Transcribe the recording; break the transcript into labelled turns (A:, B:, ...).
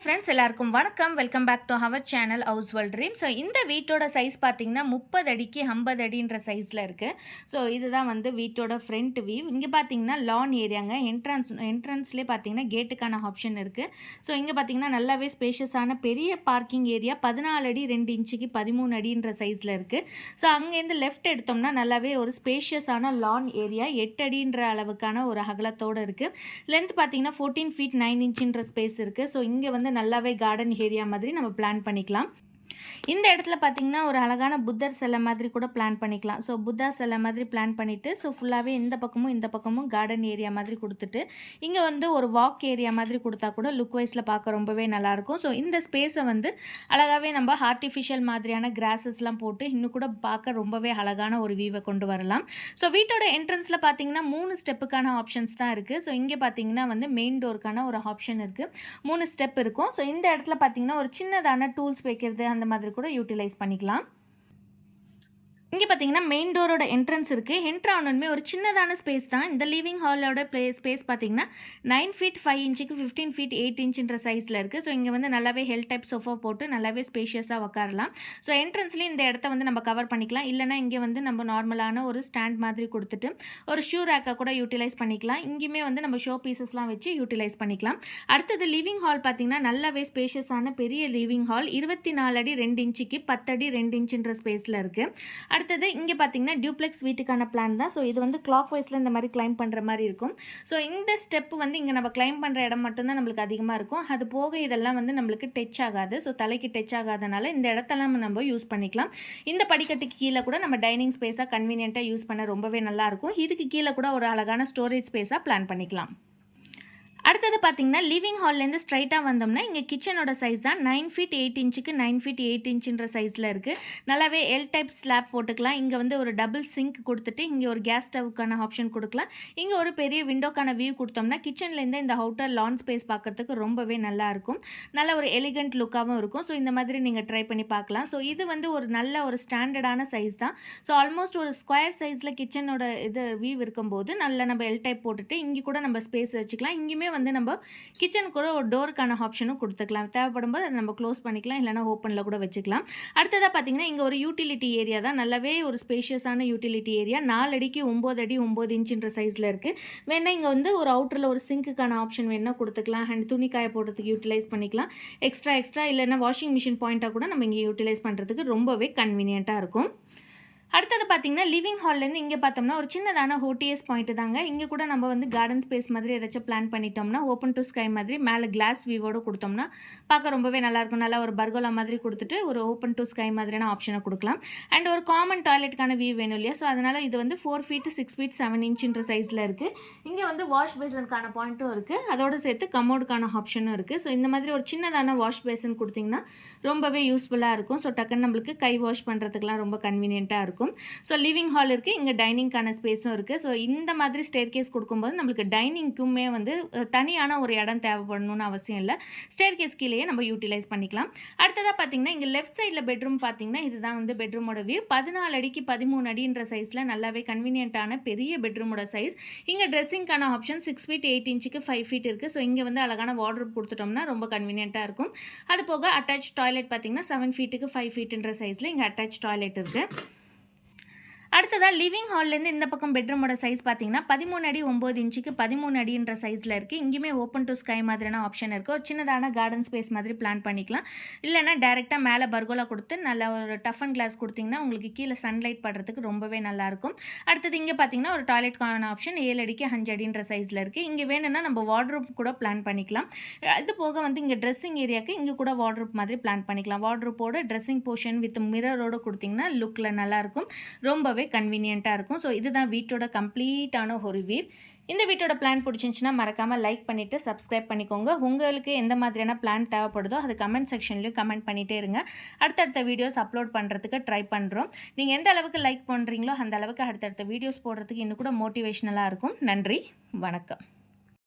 A: Friends எல்லாருக்கும் வணக்கம். Welcome back to our channel house world dream so இந்த வீட்டோட சைஸ் பார்த்தீங்கன்னா முப்பது அடிக்கு ஐம்பது அடின்ற சைஸில் இருக்குது ஸோ இதுதான் வந்து வீட்டோட ஃப்ரண்ட் வியூ இங்கே பார்த்தீங்கன்னா லான் ஏரியாங்க என்ட்ரன்ஸ் என்ட்ரன்ஸ்லேயே பார்த்தீங்கன்னா கேட்டுக்கான ஆப்ஷன் இருக்குது ஸோ இங்கே பார்த்தீங்கன்னா நல்லாவே ஸ்பேஷியஸான பெரிய பார்க்கிங் ஏரியா பதினாலு அடி ரெண்டு இன்ச்சுக்கு பதிமூணு அடின்ற சைஸில் இருக்குது ஸோ அங்கேருந்து லெஃப்ட் எடுத்தோம்னா நல்லாவே ஒரு ஸ்பேஷியஸான லான் ஏரியா எட்டு அடின்ற அளவுக்கான ஒரு அகலத்தோடு இருக்குது லென்த் பார்த்தீங்கன்னா ஃபோர்டீன் ஃபீட் நைன் இன்ச்சுன்ற ஸ்பேஸ் இருக்குது ஸோ இங்கே வந்து நல்லாவே கார்டன் ஏரியா மாதிரி நம்ம பிளான் பண்ணிக்கலாம். இந்த இடத்துல பார்த்திங்கன்னா ஒரு அழகான புத்தர் சிலை மாதிரி கூட பிளான் பண்ணிக்கலாம். ஸோ புத்தா சிலை மாதிரி பிளான் பண்ணிவிட்டு ஸோ ஃபுல்லாகவே இந்த பக்கமும் இந்த பக்கமும் கார்டன் ஏரியா மாதிரி கொடுத்துட்டு இங்கே வந்து ஒரு வாக் ஏரியா மாதிரி கொடுத்தா கூட லுக் வைஸில் பார்க்க ரொம்பவே நல்லாயிருக்கும் ஸோ இந்த ஸ்பேஸை வந்து அழகாகவே நம்ம ஆர்டிஃபிஷியல் மாதிரியான கிராஸஸ்லாம் போட்டு இன்னும் கூட பார்க்க ரொம்பவே அழகான ஒரு வியூவை கொண்டு வரலாம். ஸோ வீட்டோட என்ட்ரன்ஸில் பார்த்தீங்கன்னா மூணு ஸ்டெப்புக்கான ஆப்ஷன்ஸ் தான் இருக்குது ஸோ இங்கே பார்த்தீங்கன்னா வந்து மெயின் டோருக்கான ஒரு ஆப்ஷன் இருக்குது மூணு ஸ்டெப் இருக்கும். ஸோ இந்த இடத்துல பார்த்தீங்கன்னா ஒரு சின்னதான டூல்ஸ் வைக்கிறது அந்த அந்த மாதிரி கூட யூட்டிலைஸ் பண்ணிக்கலாம். இங்கே பார்த்தீங்கன்னா மெயின் டோரோட என்ட்ரன்ஸ் இருக்குது என்ட்ரு ஆனோடனே ஒரு சின்னதான ஸ்பேஸ் தான். இந்த லிவிங் ஹாலோட ப்ளே ஸ்பேஸ் பார்த்தீங்கன்னா நைன் ஃபீட் ஃபைவ் இன்ச்சுக்கு ஃபிஃப்டீன் ஃபீட் எயிட் இன்ச்சுன்ற சைஸில் இருக்குது ஸோ இங்கே வந்து நல்லாவே ஹெல் டைப் சோஃபா போட்டு நல்லாவே ஸ்பேஷியஸாக உட்காரலாம் ஸோ என்ட்ரன்ஸ்லேயும் இந்த இடத்த வந்து நம்ம கவர் பண்ணிக்கலாம். இல்லைனா இங்கே வந்து நம்ம நார்மலான ஒரு ஸ்டாண்ட் மாதிரி கொடுத்துட்டு ஒரு ஷூ ரேக்கை கூட யூட்டிலைஸ் பண்ணிக்கலாம். இங்கேயுமே வந்து நம்ம ஷோ பீசஸ்லாம் வச்சு யூட்டிலைஸ் பண்ணிக்கலாம். அடுத்தது லிவிங் ஹால் பார்த்தீங்கன்னா நல்லாவே ஸ்பேஷியஸான பெரிய லிவிங் ஹால் இருபத்தி நாலு அடி ரெண்டு இன்ச்சுக்கு பத்தடி ரெண்டு இன்ச்சுன்ற ஸ்பேஸில் இருக்குது அடுத்தது இங்கே பார்த்தீங்கன்னா டியூப்ளெக்ஸ் வீட்டுக்கான பிளான் தான். ஸோ இது வந்து கிளாக் வைஸில் இந்த மாதிரி கிளைம் பண்ணுற மாதிரி இருக்கும். ஸோ இந்த ஸ்டெப் வந்து இங்கே நம்ம கிளைம் பண்ணுற இடம் மட்டும்தான் நம்மளுக்கு அதிகமாக இருக்கும். அது போக இதெல்லாம் வந்து நம்மளுக்கு டச் ஆகாது. ஸோ தலைக்கு டச் ஆகாதனால இந்த இடத்தெல்லாம் நம்ம யூஸ் பண்ணிக்கலாம். இந்த படிக்கட்டுக்கு கீழே கூட நம்ம டைனிங் ஸ்பேஸாக கன்வீனியண்ட்டாக யூஸ் பண்ண ரொம்பவே நல்லாயிருக்கும் இதுக்கு கீழே கூட ஒரு அழகான ஸ்டோரேஜ் ஸ்பேஸாக பிளான் பண்ணிக்கலாம். அடுத்தது பார்த்தீங்கன்னா லிவிங் ஹால்லேருந்து ஸ்ட்ரைட்டாக வந்தோம்னா இங்கே கிச்சனோட சைஸ் தான் நைன் ஃபீட் எயிட் இன்ச்சுக்கு நைன் ஃபீட் எயிட் இன்ச்சுன்ற சைஸில் இருக்குது நல்லாவே எல் டைப் ஸ்லாப் போட்டுக்கலாம். இங்கே வந்து ஒரு டபுள் சிங்க் கொடுத்துட்டு இங்கே ஒரு கேஸ் ஸ்டவ்க்கான ஆப்ஷன் கொடுக்கலாம். இங்கே ஒரு பெரிய விண்டோக்கான வியூ கொடுத்தோம்னா கிச்சன்லேருந்து இந்த அவுட்டர் லான் ஸ்பேஸ் பார்க்குறதுக்கு ரொம்பவே நல்லாயிருக்கும் நல்ல ஒரு எலிகண்ட் லுக்காகவும் இருக்கும். ஸோ இந்த மாதிரி நீங்கள் ட்ரை பண்ணி பார்க்கலாம் ஸோ இது வந்து ஒரு நல்ல ஒரு ஸ்டாண்டர்டான சைஸ் தான். ஸோ ஆல்மோஸ்ட் ஒரு ஸ்கொயர் சைஸில் கிச்சனோட இது வியூ இருக்கும்போது நல்ல நம்ம எல் டைப் போட்டுட்டு இங்கே கூட நம்ம ஸ்பேஸ் வச்சுக்கலாம். இங்கேயுமே வந்து வந்து நம்ம கிச்சன் கூட ஒரு டோருக்கான ஆப்ஷனும் கொடுத்துக்கலாம். தேவைப்படும் போது அதை நம்ம க்ளோஸ் பண்ணிக்கலாம் இல்லைனா ஓப்பனில் கூட வச்சுக்கலாம். அடுத்ததாக பார்த்தீங்கன்னா இங்கே ஒரு யூட்டிலிட்டி ஏரியா தான். நல்லாவே ஒரு ஸ்பேஷியஸான யூட்டிலிட்டி ஏரியா நாலு அடிக்கு ஒம்பது அடி ஒம்பது இன்ச்சுன்ற சைஸில் இருக்குது வேணால் இங்கே வந்து ஒரு அவுட்டரில் ஒரு சிங்க்குக்கான ஆப்ஷன் வேணால் கொடுத்துக்கலாம். அண்ட் துணி காய போடுறதுக்கு யூட்டிலைஸ் பண்ணிக்கலாம். எக்ஸ்ட்ரா எக்ஸ்ட்ரா இல்லைன்னா வாஷிங் மிஷின் பாயிண்ட்டாக கூட நம்ம இங்கே யூட்டிலைஸ் பண்ணுறதுக்கு ரொம்பவே கன்வீனியண்ட்டாக இருக்கும். அடுத்தது பார்த்தீங்கன்னா லிவிங் ஹால்லேருந்து இங்கே பார்த்தோம்னா ஒரு சின்னதான ஹோட்டியஸ் பாயிண்ட் தாங்க. இங்கே கூட நம்ம வந்து கார்டன் ஸ்பேஸ் மாதிரி ஏதாச்சும் பிளான் பண்ணிட்டோம்னா ஓப்பன் டு ஸ்கை மாதிரி மேலே கிளாஸ் வியூவோடு கொடுத்தோம்னா பார்க்க ரொம்பவே நல்லாயிருக்கும் நல்லா ஒரு பர்கோலா மாதிரி கொடுத்துட்டு ஒரு ஓப்பன் டு ஸ்கை மாதிரியான ஆப்ஷனை கொடுக்கலாம். அண்ட் ஒரு காமன் டாய்லெட்டுக்கான வியூ வேணும் இல்லையா? ஸோ அதனால் இது வந்து four feet six feet seven இன்ச்சுன்ற சைஸில் இருக்குது இங்கே வந்து வாஷ் பேசனுக்கான பாயிண்ட்டும் இருக்குது அதோடு சேர்த்து கமோடுக்கான ஆப்ஷனும் இருக்குது ஸோ இந்த மாதிரி ஒரு சின்னதான வாஷ் பேசன் கொடுத்திங்கன்னா ரொம்பவே யூஸ்ஃபுல்லாக இருக்கும். ஸோ டக்குன்னு நம்மளுக்கு கை வாஷ் பண்ணுறதுக்குலாம் ரொம்ப கன்வீனியண்ட்டாக இருக்கும். இருக்கும் ஸோ லிவிங் ஹால் இருக்குது இங்கே டைனிங்க்கான ஸ்பேஸும் இருக்குது ஸோ இந்த மாதிரி ஸ்டேர் கேஸ் கொடுக்கும்போது நம்மளுக்கு டைனிங்க்குமே வந்து தனியான ஒரு இடம் தேவைப்படணும்னு அவசியம் இல்லை. ஸ்டேர் கேஸ் கீழேயே நம்ம யூட்டிலைஸ் பண்ணிக்கலாம். அடுத்ததாக பார்த்தீங்கன்னா இங்கே லெஃப்ட் சைடில் பெட்ரூம் பார்த்தீங்கன்னா இதுதான் வந்து பெட்ரூமோட வியூ பதினாலு அடிக்கு பதிமூணு அடின்ற சைஸில் நல்லாவே கன்வீனியண்ட்டான பெரிய பெட்ரூமோட சைஸ் இங்கே ட்ரெஸ்ஸிங்க்கான ஆப்ஷன் சிக்ஸ் ஃபீட் எயிட் இன்ச்சுக்கு ஃபைவ் ஃபீட் இருக்குது ஸோ இங்கே வந்து அழகான வார்ட்ரூப் கொடுத்துட்டோம்னா ரொம்ப கன்வீனியண்ட்டாக இருக்கும். அது போக அட்டாச் டாய்லெட் பார்த்தீங்கன்னா செவன் ஃபீட்டுக்கு ஃபைவ் ஃபீட்டுன்ற சைஸில் இங்கே அட்டாச் டாய்லெட் இருக்குது அடுத்ததாக லிவிங் ஹால்லேருந்து இந்த பக்கம் பெட்ரூமோட சைஸ் பார்த்தீங்கன்னா பதிமூணு அடி ஒம்பது இன்ச்சுக்கு பதிமூணு அடின்ற சைஸில் இருக்குது இங்கேயுமே ஓப்பன் டு ஸ்கை மாதிரியான ஆப்ஷன் இருக்குது ஒரு சின்னதான கார்டன் ஸ்பேஸ் மாதிரி பிளான் பண்ணிக்கலாம். இல்லைனா டேரெக்டாக மேலே பர்கோலா கொடுத்து நல்ல ஒரு டஃப் அண்ட் கிளாஸ் கொடுத்திங்கன்னா உங்களுக்கு கீழே சன்லைட் படுறதுக்கு ரொம்பவே நல்லாயிருக்கும் அடுத்தது இங்கே பார்த்தீங்கன்னா ஒரு டாய்லெட்கான ஆப்ஷன் ஏழு அடிக்கு அஞ்சு அடின்ற சைஸில் இருக்குது இங்கே வேணும்னா நம்ம வார்ட்ரூப் கூட பிளான் பண்ணிக்கலாம். அது போக வந்து இங்கே ட்ரெஸ்ஸிங் ஏரியாவுக்கு இங்கே கூட வார்ட்ரூப் மாதிரி பிளான் பண்ணிக்கலாம். வார்ட்ரூப்போட ட்ரெஸ்ஸிங் போர்ஷன் வித் மிரரோடு கொடுத்திங்கன்னா லுக்கில் நல்லாயிருக்கும் ரொம்பவே கன்வீனியண்ட்டாக இருக்கும். ஸோ இதுதான் வீட்டோட கம்ப்ளீட்டான ஒரு வீவ் இந்த வீட்டோட பிளான் பிடிச்சிருந்துச்சின்னா மறக்காமல் லைக் பண்ணிவிட்டு சப்ஸ்கிரைப் பண்ணிக்கோங்க. உங்களுக்கு எந்த மாதிரியான பிளான் தேவைப்படுதோ அது கமெண்ட் செக்ஷன்லேயும் கமெண்ட் பண்ணிகிட்டே இருங்க. அடுத்தடுத்த வீடியோஸ் அப்லோட் பண்ணுறதுக்கு ட்ரை பண்ணுறோம் நீங்கள் எந்த அளவுக்கு லைக் பண்ணுறீங்களோ அந்த அளவுக்கு அடுத்தடுத்த வீடியோஸ் போடுறதுக்கு இன்னும் கூட மோட்டிவேஷ்னலாக இருக்கும். நன்றி வணக்கம்.